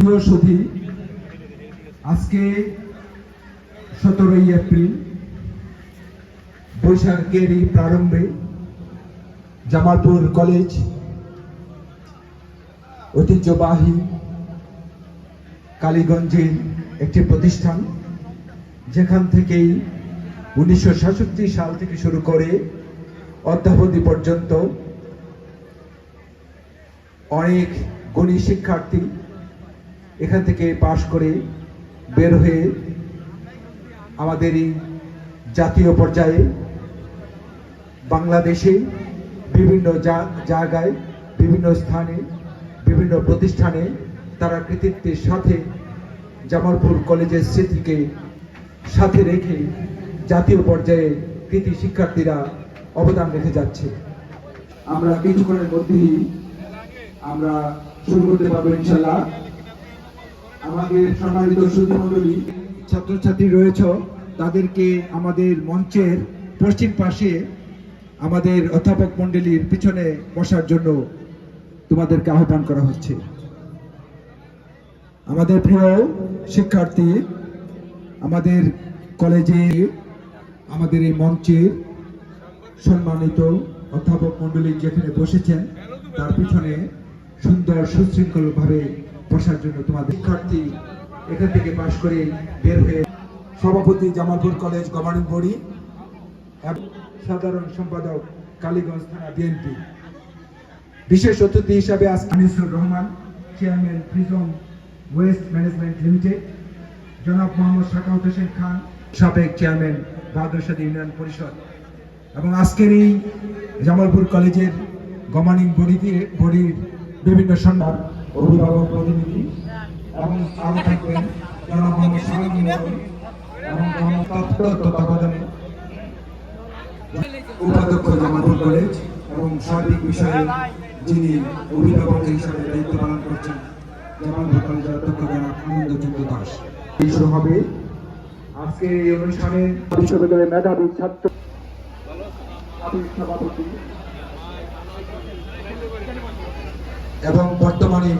বৃহস্পতি আজকে সতেরোই এপ্রিল, বৈশাখেরই প্রারম্ভে জামালপুর কলেজ ঐতিহ্যবাহী কালীগঞ্জের একটি প্রতিষ্ঠান, যেখান থেকেই উনিশশো সাতষট্টি সাল থেকে শুরু করে অদ্যাবধি পর্যন্ত অনেক গুণী শিক্ষার্থী এখান থেকে পাশ করে বের হয়ে আমাদের এই জাতীয় পর্যায়ে বাংলাদেশে বিভিন্ন জায়গায়, বিভিন্ন স্থানে, বিভিন্ন প্রতিষ্ঠানে তারা কৃতিত্বের সাথে জামালপুর কলেজের স্মৃতিকে সাথে রেখে জাতীয় পর্যায়ে কৃতি শিক্ষার্থীরা অবদান রেখে যাচ্ছে। আমরা কিছুক্ষণের মধ্যেই আমরা শুরু করতে পারব ইনশাল্লাহ আমাদের সম্মানিত সুধী ছাত্রছাত্রী রয়েছে, তাদেরকে আমাদের মঞ্চের পশ্চিম পাশে আমাদের অধ্যাপক মন্ডলীর পিছনে বসার জন্য তোমাদেরকে আহ্বান করা হচ্ছে। আমাদের প্রিয় শিক্ষার্থী, আমাদের কলেজে, আমাদের এই মঞ্চের সম্মানিত অধ্যাপক মন্ডলী যেখানে বসেছেন, তার পিছনে সুন্দর সুশৃঙ্খল ভাবে বসার জন্য তোমাদের শিক্ষার্থী এখান থেকে পাশ করে বের হয়ে সভাপতি জামালপুর কলেজ গভর্নিং বডি এবং সাধারণ সম্পাদক কালীগঞ্জ থানা বিএনপি বিশেষ অতিথি হিসাবে আজ Anisur Rahman, chairman Prism waste management limited, জনাব মোহাম্মদ সাকাউত হোসেন খান, সাবেক চেয়ারম্যান বাহাদুরশাদ ইউনিয়ন পরিষদ। এবং আজকের এই জামালপুর কলেজের গভর্নিং বডিতে বডির বিভিন্ন সম্মান অভিভাবক প্রতিনিধি এবং আরও থাকবেন জনাব মোহাম্মদ এবং তত্ত্ব তত্ত্বাবধানে উপাধ্যক্ষ জামালপুর কলেজ এবং সার্বিক বিষয়ে যিনি অভিভাবক হিসাবে দায়িত্ব পালন করছেন, জামালপুর কলেজের অধ্যক্ষ জনাব আনন্দ চন্দ্র দাস। শুরু হবে আজকে এই অনুষ্ঠানে বিশ্ববিদ্যালয়ের মেধাবী ছাত্র সভাপতি এবং বর্তমানে